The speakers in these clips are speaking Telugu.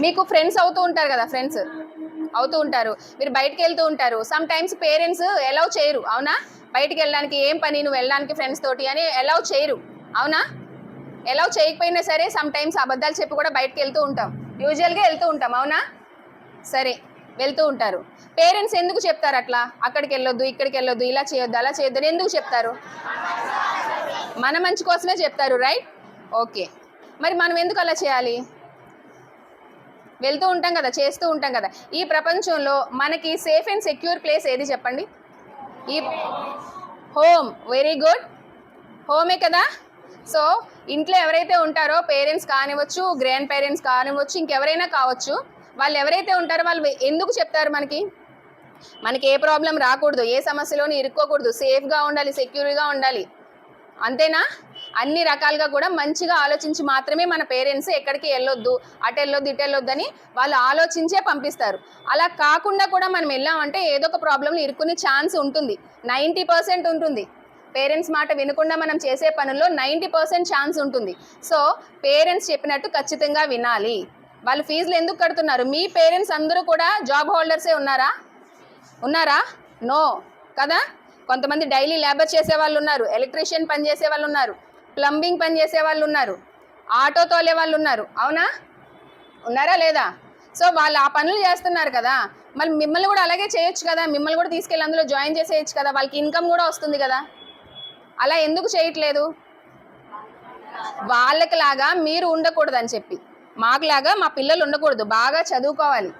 మీకు ఫ్రెండ్స్ అవుతూ ఉంటారు కదా ఫ్రెండ్స్ అవుతూ ఉంటారు. మీరు బయటికి వెళ్తూ ఉంటారు. సమ్ టైమ్స్ పేరెంట్స్ ఎలవ్ చేయరు. అవునా? బయటికి వెళ్ళడానికి ఏం పని? నువ్వు వెళ్ళడానికి ఫ్రెండ్స్ తోటి అని ఎలవ్ చేయరు. అవునా? ఎలవ్ చేయకపోయినా సరే సమ్ టైమ్స్ అబద్ధాలు చెప్పి కూడా బయటకు వెళ్తూ ఉంటాం. యూజువల్గా వెళ్తూ ఉంటాం. అవునా? సరే వెళ్తూ ఉంటారు. పేరెంట్స్ ఎందుకు చెప్తారు అట్లా? అక్కడికి వెళ్ళొద్దు ఇక్కడికి వెళ్ళొద్దు ఇలా చేయొద్దు అలా చేయొద్దు అని ఎందుకు చెప్తారు? మన మంచి కోసమే చెప్తారు రైట్ ఓకే మరి మనం ఎందుకు అలా చేయాలి? వెళ్తూ ఉంటాం కదా చేస్తూ ఉంటాం కదా. ఈ ప్రపంచంలో మనకి సేఫ్ అండ్ సెక్యూర్ ప్లేస్ ఏది చెప్పండి? ఈ హోమ్ వెరీ గుడ్ హోమే కదా? సో ఇంట్లో ఎవరైతే ఉంటారో పేరెంట్స్ కానివ్వచ్చు గ్రాండ్ పేరెంట్స్ కానివ్వచ్చు ఇంకెవరైనా కావచ్చు వాళ్ళు ఎవరైతే ఉంటారో వాళ్ళు ఎందుకు చెప్తారు మనకి? మనకి ఏ ప్రాబ్లం రాకూడదు ఏ సమస్యలోని ఇరుక్కోకూడదు. సేఫ్గా ఉండాలి సెక్యూర్గా ఉండాలి. అంతేనా? అన్ని రకాలుగా కూడా మంచిగా ఆలోచించి మాత్రమే మన పేరెంట్స్ ఎక్కడికి వెళ్ళొద్దు అటు వెళ్ళొద్దు ఇటు వెళ్ళొద్దు అని వాళ్ళు ఆలోచించే పంపిస్తారు. అలా కాకుండా కూడా మనం వెళ్ళామంటే ఏదో ఒక ప్రాబ్లంలో ఇరుక్కునే ఛాన్స్ ఉంటుంది. నైంటీ పర్సెంట్ ఉంటుంది. పేరెంట్స్ మాట వినకుండా మనం చేసే పనుల్లో నైంటీ పర్సెంట్ ఛాన్స్ ఉంటుంది. సో పేరెంట్స్ చెప్పినట్టు ఖచ్చితంగా వినాలి. వాళ్ళు ఫీజులు ఎందుకు కడుతున్నారు? మీ పేరెంట్స్ అందరూ కూడా జాబ్ హోల్డర్సే ఉన్నారా? ఉన్నారా? నో. కదా? కొంతమంది డైలీ లేబర్ చేసే వాళ్ళు ఉన్నారు ఎలక్ట్రీషియన్ పని చేసే వాళ్ళు ఉన్నారు. ప్లంబింగ్ పని చేసే వాళ్ళు ఉన్నారు. ఆటో తోలే వాళ్ళు ఉన్నారు. అవునా? ఉన్నారా లేదా? సో వాళ్ళు ఆ పనులు చేస్తున్నారు కదా. మళ్ళీ మిమ్మల్ని కూడా అలాగే చేయొచ్చు కదా. మిమ్మల్ని కూడా తీసుకెళ్ళి అందులో జాయిన్ చేసేయచ్చు కదా. వాళ్ళకి ఇన్కమ్ కూడా వస్తుంది కదా. అలా ఎందుకు చేయట్లేదు? వాళ్ళకిలాగా మీరు ఉండకూడదు అని చెప్పి. మాకులాగా మా పిల్లలు ఉండకూడదు. బాగా చదువుకోవాలి.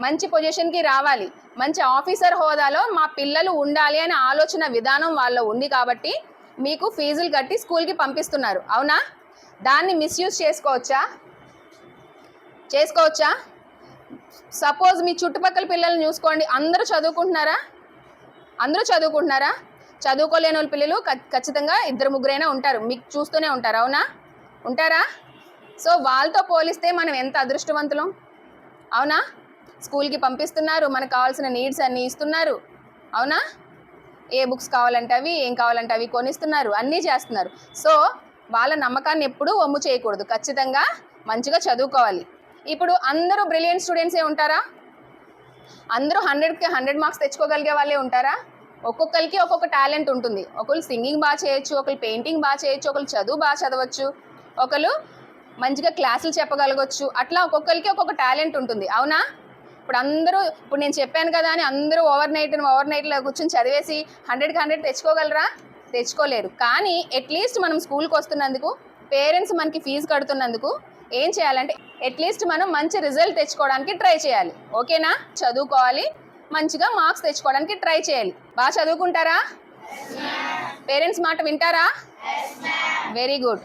మంచి పొజిషన్కి రావాలి. మంచి ఆఫీసర్ హోదాలో మా పిల్లలు ఉండాలి అనే ఆలోచన విధానం వాళ్ళలో ఉంది కాబట్టి మీకు ఫీజులు కట్టి స్కూల్కి పంపిస్తున్నారు. అవునా? దాన్ని మిస్యూజ్ చేసుకోవచ్చా? చేసుకోవచ్చా? సపోజ్ మీ చుట్టుపక్కల పిల్లల్ని చూసుకోండి. అందరూ చదువుకుంటున్నారా? అందరూ చదువుకుంటున్నారా? చదువుకోలేని వాళ్ళ పిల్లలు ఖచ్చితంగా ఇద్దరు ముగ్గురైనా ఉంటారు. మీకు చూస్తూనే ఉంటారు. అవునా? ఉంటారా? సో వాళ్ళతో పోలిస్తే మనం ఎంత అదృష్టవంతులం? అవునా? స్కూల్కి పంపిస్తున్నారు. మనకు కావాల్సిన నీడ్స్ అన్నీ ఇస్తున్నారు. అవునా? ఏ బుక్స్ కావాలంటే అవి ఏం కావాలంటే అవి కొనిస్తున్నారు అన్నీ చేస్తున్నారు. సో వాళ్ళ నమ్మకాన్ని ఎప్పుడూ వమ్ము చేయకూడదు. ఖచ్చితంగా మంచిగా చదువుకోవాలి. ఇప్పుడు అందరూ బ్రిలియంట్ స్టూడెంట్సే ఉంటారా? అందరూ హండ్రెడ్కి హండ్రెడ్ మార్క్స్ తెచ్చుకోగలిగే వాళ్ళే ఉంటారా? ఒక్కొక్కరికి ఒక్కొక్క టాలెంట్ ఉంటుంది. ఒకరు సింగింగ్ బాగా చేయొచ్చు ఒకరు పెయింటింగ్ బాగా చేయొచ్చు ఒకరు చదువు బాగా చదవచ్చు ఒకరు మంచిగా క్లాసులు చెప్పగలగచ్చు. అట్లా ఒక్కొక్కరికి ఒక్కొక్క టాలెంట్ ఉంటుంది. అవునా? ఇప్పుడు అందరూ ఇప్పుడు నేను చెప్పాను కదా అని అందరూ ఓవర్ నైట్ ఓవర్ నైట్లో కూర్చొని చదివేసి హండ్రెడ్కి హండ్రెడ్ తెచ్చుకోగలరా? తెచ్చుకోలేరు. కానీ అట్లీస్ట్ మనం స్కూల్కి వస్తున్నందుకు పేరెంట్స్ మనకి ఫీజు కడుతున్నందుకు ఏం చేయాలంటే అట్లీస్ట్ మనం మంచి రిజల్ట్ తెచ్చుకోవడానికి ట్రై చేయాలి. ఓకేనా? చదువుకోవాలి. మంచిగా మార్క్స్ తెచ్చుకోవడానికి ట్రై చేయాలి. బాగా చదువుకుంటారా? పేరెంట్స్ మాట వింటారా? Very good